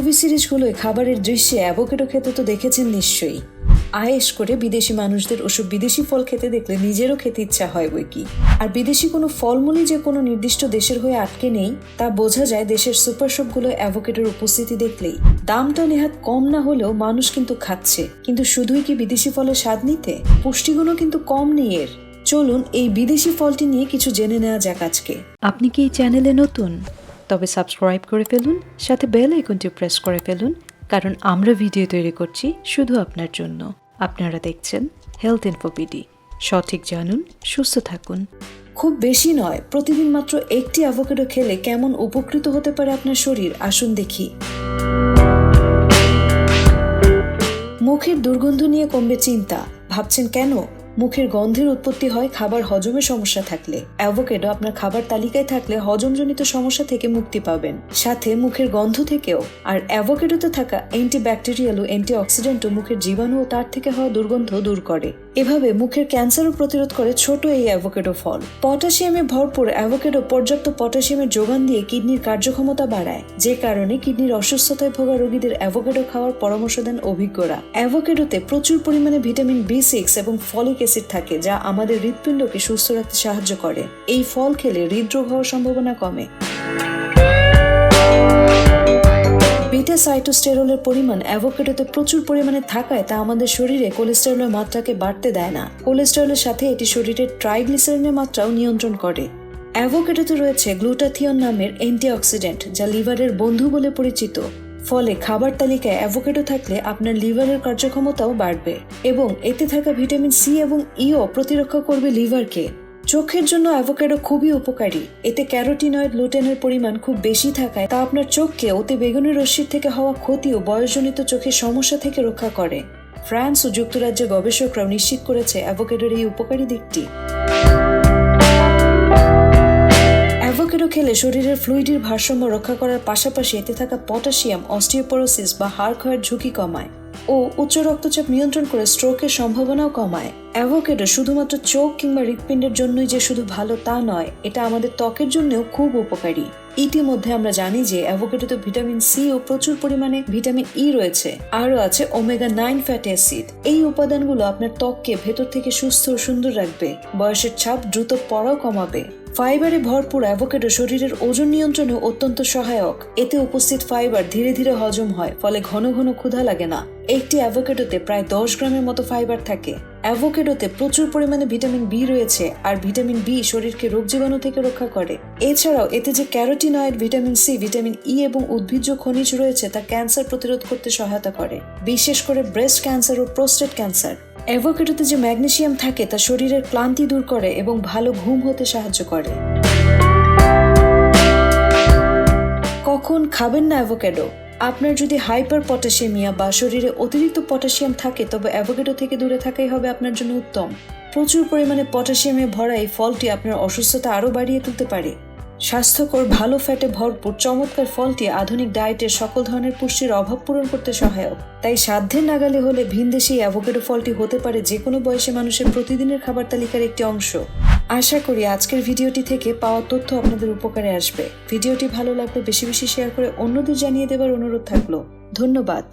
Movie সিরিজগুলোয় খাবারের দৃশ্যে avocado খেতে তো দেখেছেন নিশ্চয়ই। আয়েস করে বিদেশি মানুষদের ওসব বিদেশি ফল খেতে দেখলে নিজেরও খেতে ইচ্ছা হয় বই কি। আর বিদেশি কোনো ফলমূলই যে কোনো নির্দিষ্ট দেশের হয়ে আটকে নেই, তা বোঝা যায় দেশের সুপার শপগুলো অ্যাভোকেডোর উপস্থিতি দেখলেই। দামটা নেহাত কম না হলেও মানুষ কিন্তু খাচ্ছে। কিন্তু শুধুই কি বিদেশি ফলের স্বাদ নিতে? পুষ্টিগুণও কিন্তু কম নেই এর। চলুন এই বিদেশি ফলটি নিয়ে কিছু জেনে নেওয়া যাক আজকে। আপনি কি এই চ্যানেলে নতুন? তবে সাবস্ক্রাইব করে ফেলুন, সাথে বেল আইকনটি প্রেস করে ফেলুন, কারণ আমরা ভিডিও তৈরি করছি শুধু আপনার জন্য। আপনারা দেখছেন হেলথ ইনফোপিডি সঠিক জানুন, সুস্থ থাকুন। খুব বেশি নয়, প্রতিদিন মাত্র একটি অ্যাভোকেডো খেলে কেমন উপকৃত হতে পারে আপনার শরীর? আসুন দেখি। মুখের দুর্গন্ধ নিয়ে কমবে চিন্তা। ভাবছেন কেন? মুখের গন্ধের উৎপত্তি হয় খাবার হজমের সমস্যা থাকলে। অ্যাভোকেডো আপনার খাবার তালিকায় থাকলে হজমজনিত সমস্যা থেকে মুক্তি পাবেন। সাথে মুখের গন্ধ থেকেও। আর অ্যাভোকেডোতে থাকা অ্যান্টিব্যাকটেরিয়াল ও অ্যান্টিঅক্সিডেন্টও মুখের জীবাণু ও তার থেকে হওয়া দুর্গন্ধ দূর করে। এভাবে মুখের ক্যান্সারও প্রতিরোধ করে ছোট এই অ্যাভোকেডো ফল। পটাশিয়ামে ভরপুর অ্যাভোকেডো পর্যাপ্ত পটাশিয়ামের যোগান দিয়ে কিডনির কার্যক্ষমতা বাড়ায়, যে কারণে কিডনির অসুস্থতায় ভোগা রোগীদের অ্যাভোকেডো খাওয়ার পরামর্শ দেন অভিজ্ঞরা। অ্যাভোকেডোতে প্রচুর পরিমাণে ভিটামিন বি সিক্স এবং ফলিক অ্যাসিড থাকে, যা আমাদের হৃৎপিণ্ডকে সুস্থ রাখতে সাহায্য করে। এই ফল খেলে হৃদরোগ হওয়ার সম্ভাবনা কমে। বিটা সাইটোস্টেরলের পরিমাণ অ্যাভোকেডোতে প্রচুর পরিমাণে থাকায় তা আমাদের শরীরে কোলেস্টেরলের মাত্রাকে বাড়তে দেয় না। কোলেস্টেরলের সাথে এটি শরীরের ট্রাইগ্লিসারিনের মাত্রাও নিয়ন্ত্রণ করে। অ্যাভোকেডোতে রয়েছে গ্লুটাথিয়ন নামের অ্যান্টিঅক্সিডেন্ট, যা লিভারের বন্ধু বলে পরিচিত। ফলে খাবার তালিকায় অ্যাভোকেডো থাকলে আপনার লিভারের কার্যক্ষমতাও বাড়বে এবং এতে থাকা ভিটামিন সি এবং ইও প্রতিরক্ষা করবে লিভারকে। চোখের জন্য অ্যাভোক্যাডো খুবই উপকারী। এতে ক্যারোটিনয়েড লুটেনের পরিমাণ খুব বেশি থাকায় তা আপনার চোখকে অতি বেগুনি রশ্মির থেকে হওয়া ক্ষতি ও বয়সজনিত চোখের সমস্যা থেকে রক্ষা করে। ফ্রান্স ও যুক্তরাজ্যের গবেষকরাও নিশ্চিত করেছে অ্যাভোক্যাডোর এই উপকারী দিকটি। খেলে শরীরের ফ্লুইডের ভারসাম্য রক্ষা করার পাশাপাশি এতে থাকা পটাশিয়াম অস্টিওপোরোসিস বা হাড় ক্ষয়ের ঝুঁকি কমায় ও উচ্চ রক্তচাপ নিয়ন্ত্রণ করে স্ট্রোকের সম্ভাবনাও কমায়। অ্যাভোকেডো শুধুমাত্র চোখ কিংবা হৃৎপিণ্ডের জন্যই যে শুধু ভালো তা নয়, এটা আমাদের ত্বকের জন্যও খুব উপকারী। ইতিমধ্যে আমরা জানি যে অ্যাভোকেডোতে ভিটামিন সি ও প্রচুর পরিমাণে ভিটামিন ই রয়েছে। আরও আছে ওমেগা নাইন ফ্যাটি অ্যাসিড এই উপাদানগুলো আপনার ত্বককে ভেতর থেকে সুস্থ ও সুন্দর রাখবে। বয়সের ছাপ দ্রুত পড়াও কমাবে। ফাইবারে ভরপুর অ্যাভোকেডো শরীরের ওজন নিয়ন্ত্রণে অত্যন্ত সহায়ক। এতে উপস্থিত ফাইবার ধীরে ধীরে হজম হয়, ফলে ঘন ঘন ক্ষুধা লাগে না। একটি অ্যাভোকেডোতে প্রায় দশ গ্রামের মতো ফাইবার থাকে। অ্যাভোকেডোতে প্রচুর পরিমাণে ভিটামিন বি রয়েছে, আর ভিটামিন বি শরীরকে রোগ জীবাণু থেকে রক্ষা করে। এছাড়াও এতে যে carotenoid, vitamin C, vitamin E এবং উদ্ভিজ্জ খনিজ রয়েছে, তা ক্যান্সার প্রতিরোধ করতে সহায়তা করে। বিশেষ করে ব্রেস্ট ক্যান্সার ও প্রোস্টেট ক্যান্সার। অ্যাভোকেডোতে যে ম্যাগনেশিয়াম থাকে, তা শরীরের ক্লান্তি দূর করে এবং ভালো ঘুম হতে সাহায্য করে। কখন খাবেন না অ্যাভোকেডো? আপনার যদি হাইপার পটাশিয়ামিয়া বা শরীরে অতিরিক্ত পটাশিয়াম থাকে, তবে অ্যাভোক্যাডো থেকে দূরে থাকাই হবে আপনার জন্য উত্তম। প্রচুর পরিমাণে পটাশিয়ামে ভরা এই ফলটি আপনার অসুস্থতা আরও বাড়িয়ে তুলতে পারে। স্বাস্থ্যকর, ভালো ফ্যাটে ভরপুর, চমৎকার ফলটি আধুনিক ডায়েটের সকল ধরনের পুষ্টির অভাব পূরণ করতে সহায়ক। তাই সাধ্যের নাগালে হলে ভিনদেশি অ্যাভোকেডো ফলটি হতে পারে যে কোনো বয়সী মানুষের প্রতিদিনের খাবার তালিকার একটি অংশ। আশা করি আজকের ভিডিওটি থেকে পাওয়া তথ্য আপনাদের উপকারে আসবে। ভিডিওটি ভালো লাগলে বেশি বেশি শেয়ার করে অন্যদের জানিয়ে দেওয়ার অনুরোধ থাকল। ধন্যবাদ।